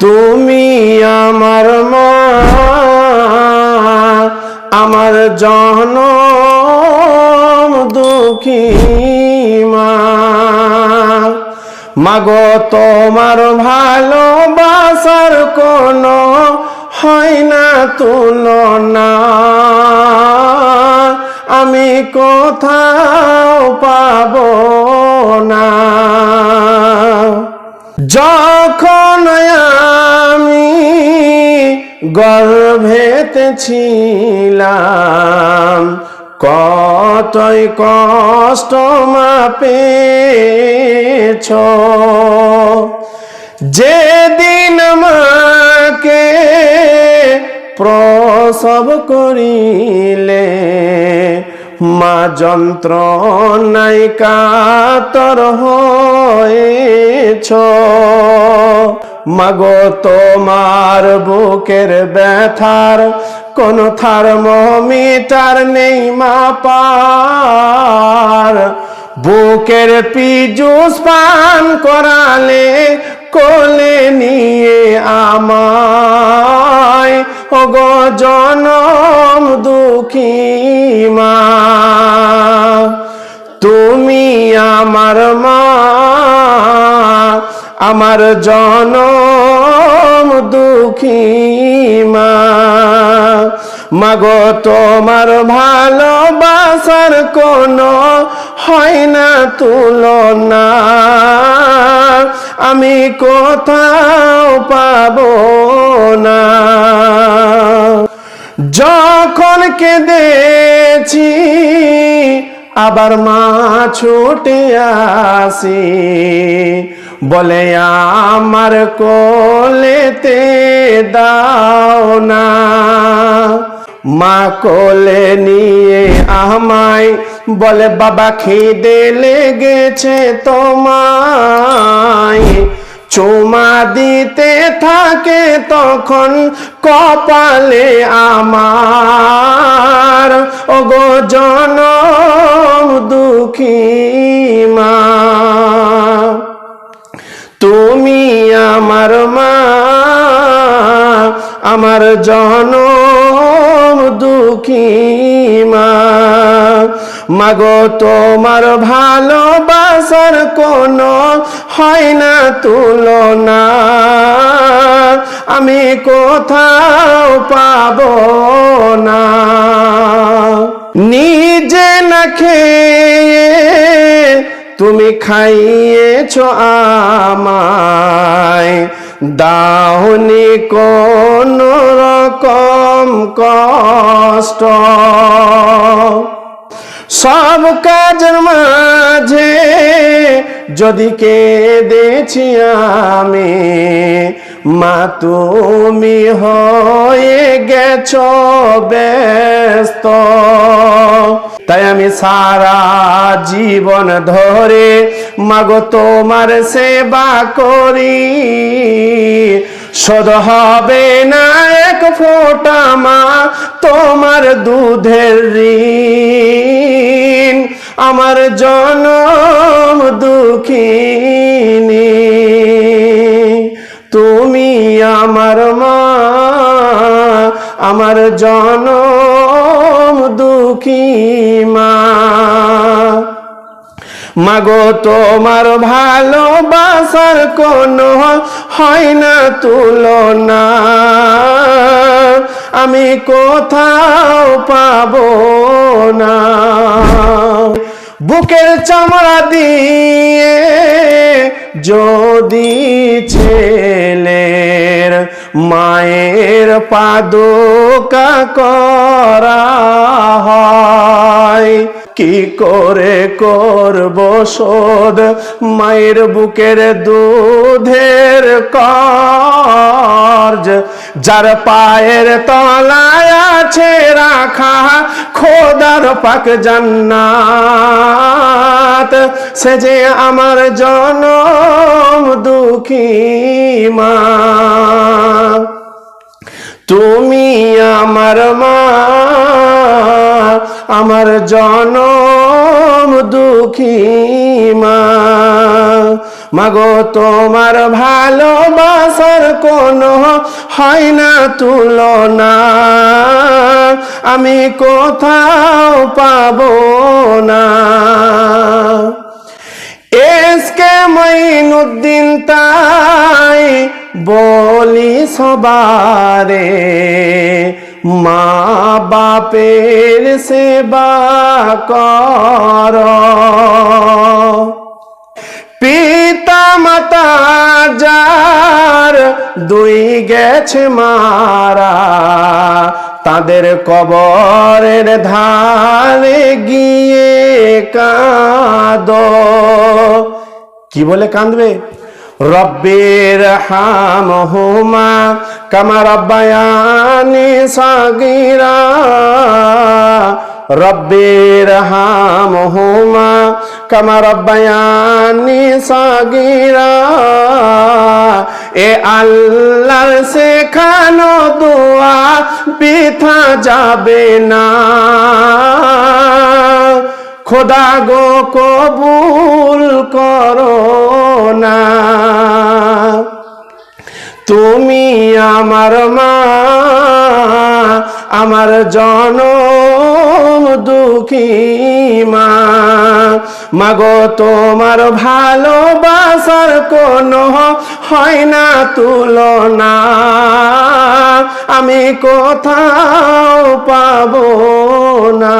তুমি আমার মা, আমার জন দুঃখী মা। মাগো, তোমার ভালোবাসার কোনো হয় না তুলনা। আমি কোথাও পাব না। যখন গর্ভেতে ছিলাম। কতই কষ্ট মাপেছ যেদিন মাকে প্রসব করিলে মা যন্ত্র যন্ত্রণাই কাতর হয়েছ। মাগো তোমার বুকের ব্যথার কোন থার্মোমিটার নেই মাপার। বুকের পিজুস পান করালে কোলে নিয়ে আমায়। ওগো জনম দুঃখী মা, তুমি আমার মা। আমার জনম দুঃখী মা। মাগো, তোমার ভালোবাসার কোনো হয় না তুলনা। আমি কোথাও পাব না। যখন কেঁদেছি, আবার মা ছুটে আসি। বলে, আমার কোলেতে দাও না। মা কোলে নিয়ে আমায় বলে, বাবা, খিদে লেগেছে তোমায়। চুমা দিতে থাকে তখন কপালে আমার। ওগো জনম দুঃখী মা। তুমি আমার মা, আমার জনম দুঃখী মা। মাগো, তোমার ভালোবাসার কোনো হয় না তুলনা। আমি কোথাও পাব না। নিজে না খেয়ে তুমি খাইয়েছ আমায়, দাওনি কোন রকম কষ্ট। সব কাজের মাঝে যদি কে কেঁদেছি আমি, মা তুমি হয়ে গেছ ব্যস্ত। তাই আমি সারা জীবন ধরে, মাগো তোমার সেবা করি। শোধ হবে না এক ফোঁটা মা, তোমার দুধের ঋণ। আমার জনম দুঃখিনী। তুমি আমার মা, আমার জনম দুঃখী মা। মাগো তোমার ভালোবাসার কোনো হয় না তুলনা। আমি কোথাও পাবো না। বুকের চামড়া দিয়ে যদি ছেলের মায়ের পাদুকা করা হয়, কি করে করব শোধ? মায়ের বুকের দুধের কার্য যার পায়ের তলায় আছে রাখা খোদার পাক জান্নাত। সে যে আমার জনম দুঃখী মা। তুমি আমার মা, আমার জনম দুঃখী মা। মাগো তোমার ভালোবাসার কোনো হয় না তুলনা। আমি কোথাও পাব না। এসকে মঈনুদ্দিন তাই বলি সবারে, মা বাপের সেবা কর। পিতা মাতা যার দুই গেছে মারা, তাদের কবরের ধারে গিয়ে কাঁদ। কি বলে কাঁদবে? রব্বের হাম হুমা কামা রব্বায়ানি সাগিরা। রব্বের হাম হুমা কামা রব্বায়ানি সাগিরা। এ আল্লাহর শেখানো দোয়া বৃথা যাবে না। খোদা গো কবুল করো না। তুমি আমার মা, আমার জনম দুঃখী মা। মাগো, তোমার ভালোবাসার কোনো হয় না তুলনা। আমি কোথাও পাবো না।